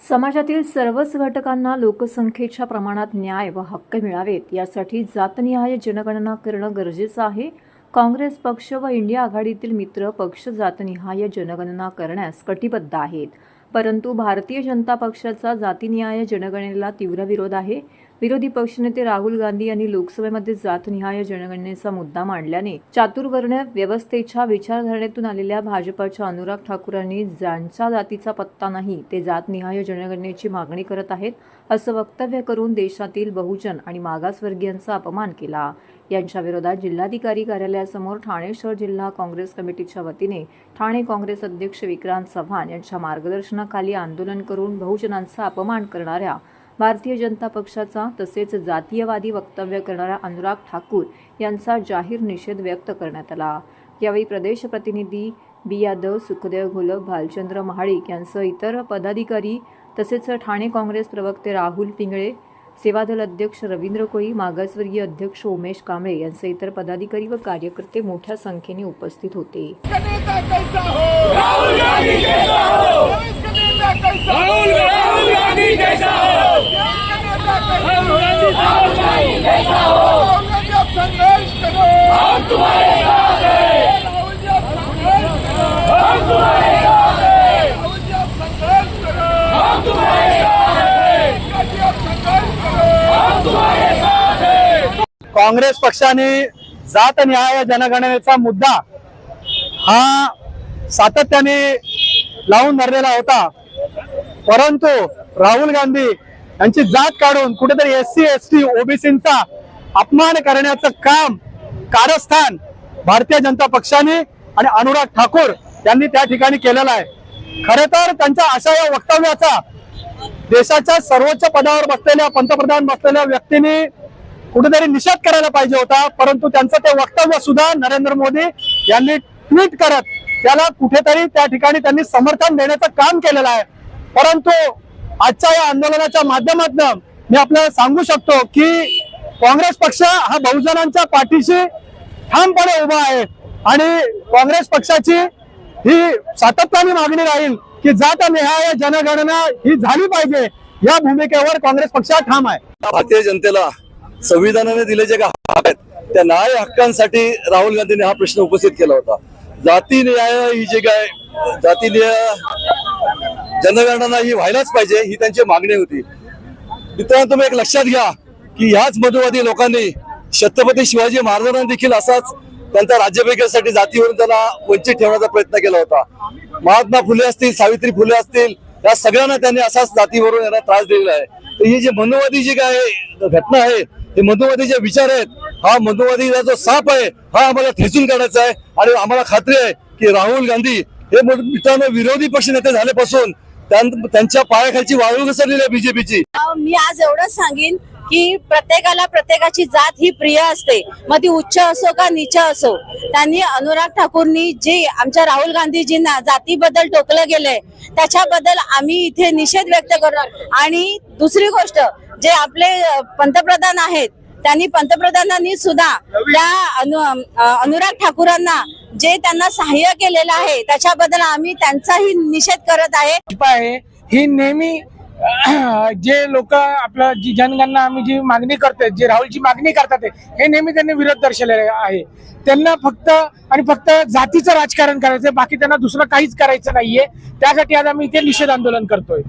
समाजातील सर्वच घटकांना लोकसंख्येच्या प्रमाणात न्याय व हक्क मिळावेत. यासाठी जातनिहाय जनगणना करणं गरजेचं आहे. काँग्रेस पक्ष व इंडिया आघाडीतील मित्र पक्ष जातनिहाय जनगणना करण्यास कटिबद्ध आहेत. परंतु भारतीय जनता पक्षाचा जातीनिहाय जनगणनेला तीव्र विरोध आहे. विरोधी पक्षनेते राहुल गांधी यांनी लोकसभेमध्ये जातनिहाय जनगणनेचा मुद्दा मांडल्याने चातुर्वर्ण व्यवस्थेच्या विचारधारणेतून आलेल्या भाजपाच्या अनुराग ठाकूरांनी ज्यांच्या जातीचा पत्ता नाही ते जातनिहाय जनगणनेची मागणी करत आहेत असं वक्तव्य करून देशातील बहुजन आणि मागासवर्गीयांचा अपमान केला. यांच्या विरोधात जिल्हाधिकारी कार्यालयासमोर ठाणे शहर जिल्हा काँग्रेस कमिटीच्या वतीने ठाणे काँग्रेस अध्यक्ष विक्रांत चव्हाण यांच्या मार्गदर्शनाखाली आंदोलन करून बहुजनांचा अपमान करणाऱ्या भारतीय जनता पक्षाचा तसेच जातीयवादी वक्तव्य करणारा अनुराग ठाकूर यांचा जाहीर निषेध व्यक्त करण्यात आला. यावेळी प्रदेश प्रतिनिधी बी यादव सुखदेव घोलक भालचंद्र महाडिक यांसह इतर पदाधिकारी तसेच ठाणे काँग्रेस प्रवक्ते राहुल पिंगळे सेवादल अध्यक्ष रवींद्र कोळी मागासवर्गीय अध्यक्ष उमेश कांबळे यांसह इतर पदाधिकारी व कार्यकर्ते मोठ्या संख्येने उपस्थित होते. कैसा हो! राहुल काँग्रेस पक्षाने जात न्याय जनगणनेचा मुद्दा हा सातत्याने लावून धरलेला होता. परंतु राहुल गांधी यांची जात काढून कुठेतरी एस सी एस टी ओबीसीचा अपमान करण्याचं काम कारस्थान भारतीय जनता पक्षाने आणि अनुराग ठाकूर यांनी त्या ठिकाणी केलेलं आहे. खरे तर त्यांच्या अशा या वक्तव्याचा देशाच्या सर्वोच्च पदावर बसलेल्या पंतप्रधान बसलेल्या व्यक्तीने कुठेतरी निषेध करायला पाहिजे होता परंतु त्यांचं ते वक्तव्य सुद्धा नरेंद्र मोदी यांनी ट्विट करत त्याला कुठेतरी त्या ठिकाणी त्यांनी समर्थन देण्याचं काम केलेलं आहे. परंतु आजच्या या आंदोलनाच्या माध्यमातून मी आपल्याला सांगू शकतो की काँग्रेस पक्ष हा बहुजनांच्या पाठीशी ठामपणे उभा आहे. आणि काँग्रेस पक्षाची ही सातत्याने मागणी राहील की जात निहाय जनगणना ही झाली पाहिजे या भूमिकेवर काँग्रेस पक्ष ठाम आहे. भारतीय जनतेला संविधानाने दिले जे काही हक्क आहेत त्या न्याय हक्कांसाठी राहुल गांधींनी हा प्रश्न उपस्थित केला होता. जाती न्याय ही जे काय जाती न्याय जनगणना ही व्हायलाच पाहिजे ही त्यांची मागणी होती. मित्रांनो तुम्ही एक लक्षात घ्या की ह्याच मधुवादी लोकांनी छत्रपती शिवाजी महाराजांना देखील असाच त्यांचा राज्याभिषेकासाठी जातीवरून त्यांना वंचित ठेवण्याचा प्रयत्न केला होता. महात्मा फुले असतील सावित्री फुले असतील या सगळ्यांना त्यांनी असाच जातीवरून यांना त्रास दिलेला आहे. तर ही जी मनुवादी जी काय घटना आहे हे मनुवादी जे विचार आहेत हा मधुवादीचा जो साप आहे हा आम्हाला ठेचून काढायचा आहे आणि आम्हाला खात्री आहे की राहुल गांधी हे मित्रांनो विरोधी पक्ष नेते झाल्यापासून त्यांच्या पायाखालची वाळू घसरलेली आहे बीजेपीची मी आज एवढंच सांगेन की प्रत्येकाला प्रत्येकाची जात ही प्रिय असते. मग ती उच्च असो का नीच असो त्यांनी अनुराग ठाकूरनी जे आमच्या राहुल गांधीजींना जातीबद्दल टोकलं गेलंय त्याच्याबद्दल आम्ही इथे निषेध व्यक्त करणार आणि दुसरी गोष्ट जे आपले पंतप्रधान आहेत त्यांनी पंतप्रधानांनी सुद्धा त्या अनु अनुराग ठाकूरांना जे त्यांना सहाय्य केलेलं आहे त्याच्याबद्दल आम्ही त्यांचाही निषेध करत आहे. आहे ही नेहमी जे लोक आपलं जी जनगणना आम्ही जी मागणी करतोय जे राहुलची मागणी करतात हे नेहमी त्यांनी विरोध दर्शवलेले आहे. त्यांना फक्त आणि फक्त जातीचं राजकारण करायचं बाकी त्यांना दुसरं काहीच करायचं नाहीये. त्यासाठी आज आम्ही इथे निषेध आंदोलन करतोय.